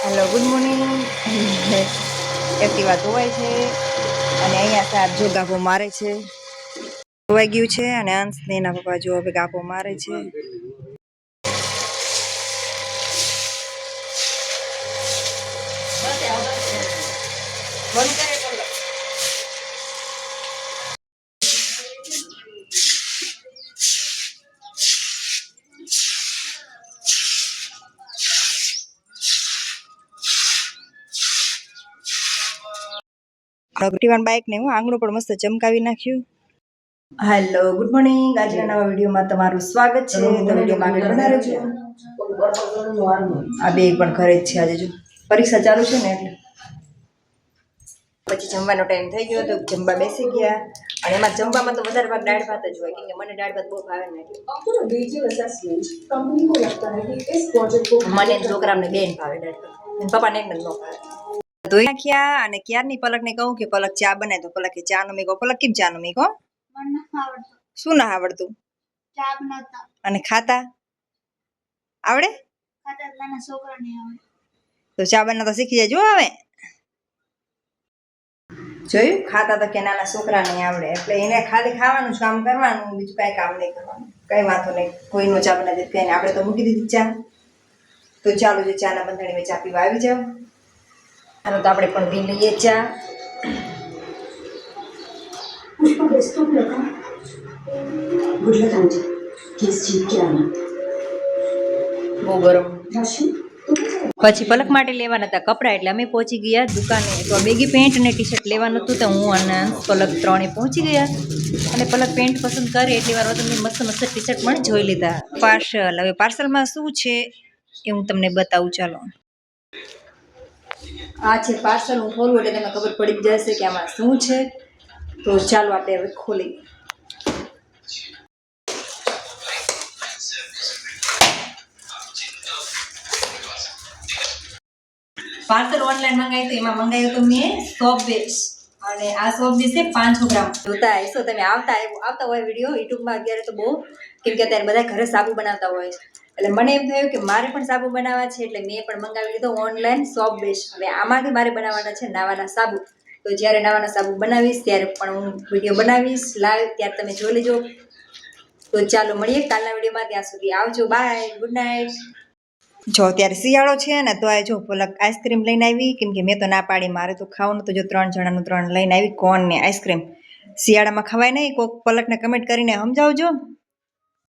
Hello good morning Activa ધોવાય છે અને અહીંયા સાહેબ જો ગાભો મારે છે. ધોવાઈ ગયું છે અને અંશને એના પપ્પા જો હવે ગાભો મારે છે. એક્ટિવાન ટીવાન બાઇકને હું આંગણું પણ મસ્ત ચમકાવી નાખ્યું. હેલો ગુડ મોર્નિંગ આજના નવા વિડીયોમાં તમારું સ્વાગત છે. તો વિડીયોમાં આગળ વધારે છે. આ બે પણ ઘરે જ છે આજે જો. પરીક્ષા ચાલુ છે ને એટલે. પછી જમવાનો ટાઈમ થઈ ગયો તો જમવા બેસી ગયા. અને એમાં જમવામાં તો વધારે ભાગ દાળ ભાત જ હોય. કેમ કે મને દાળ ભાત બહુ ભાવે ને મને છોકરાને બેન ભાવે દાળ ભાત. પપ્પાને એક ન ભાવે. ધોઈ નાખ્યા અને ક્યારની પલકને કહું કે પલક ચા બનાય તો પલક ચા નો મીકો. પલક કેમ ચા નો મીકો? શું ના આવડતું? અને ખાતા? આવડે? તો ચા બનાવતા શીખી જાય. જો હવે. જોયું? ખાતા તો કે નાના છોકરા નહીં આવડે. એટલે એને ખાલી ખાવાનું જ કામ કરવાનું બીજું કાંઈ કામ નહીં કરવાનું. કઈ વાંધો નહીં. કોઈનો ચા બનાવી દે આપણે તો મૂકી દીધી ચા. તો ચાલો જે ચાના બંધાણીમાં ચા પીવા આવી જાઓ. આનું તો આપણે પણ ભી લઈએ ચા. બહુ ગરમ. પછી પલક માટે લેવાના હતા કપડાં એટલે અમે પહોંચી ગયા દુકાને. તો બેગી પેન્ટ અને ટી શર્ટ લેવાનું હતું તો હું અને પલક ત્રણે પહોંચી ગયા. અને પલક પેન્ટ પસંદ કરી એટલી વાર તમને મસ્ત મસ્ત ટી શર્ટ પણ જોઈ લીધા. પાર્સલ હવે પાર્સલમાં શું છે એ હું તમને બતાવું ચાલો. આ છે પાર્સલ. હું ખોલું એટલે તમને ખબર પડી જ જશે કે આમાં શું છે. તો ચાલો આપણે હવે ખોલી પાર્સલ ઓનલાઈન મંગાવ્યું તો એમાં મંગાવ્યું તો મેં બેસ અને આ સોપ છે પાંચસો ગ્રામ. જોતા હશો તમે. આવતા આવતા હોય વીડિયો યુટ્યુબમાં અત્યારે તો બહુ. કેમ કે અત્યારે બધા ઘરે સાબુ બનાવતા હોય છે. એટલે મને એમ થયું કે મારે પણ સાબુ બનાવવા છે એટલે મેં પણ મંગાવી લીધો ઓનલાઈન સોપ બેસ હવે આમાંથી મારે બનાવવાના છે નાવાના સાબુ. તો જ્યારે નાવાના સાબુ બનાવીશ, ત્યારે પણ હું વીડિયો બનાવીશ લાઈવ ત્યારે તમે જોઈ લેજો. તો ચાલો મળીએ કાલના વિડીયોમાં. ત્યાં સુધી આવજો. બાય ગુડ નાઇટ જો અત્યારે શિયાળો છે ને, તો આ જો પલક આઈસ્ક્રીમ લઈને આવી. કેમ કે મેં તો ના પાડી, મારે તો ખાવાનું તો જો ત્રણ જણાનું ત્રણ લઈને આવી. કોણ ને આઈસ્ક્રીમ? શિયાળામાં ખવાય નહીં. કોક પલકને કમેન્ટ કરીને સમજાવજો.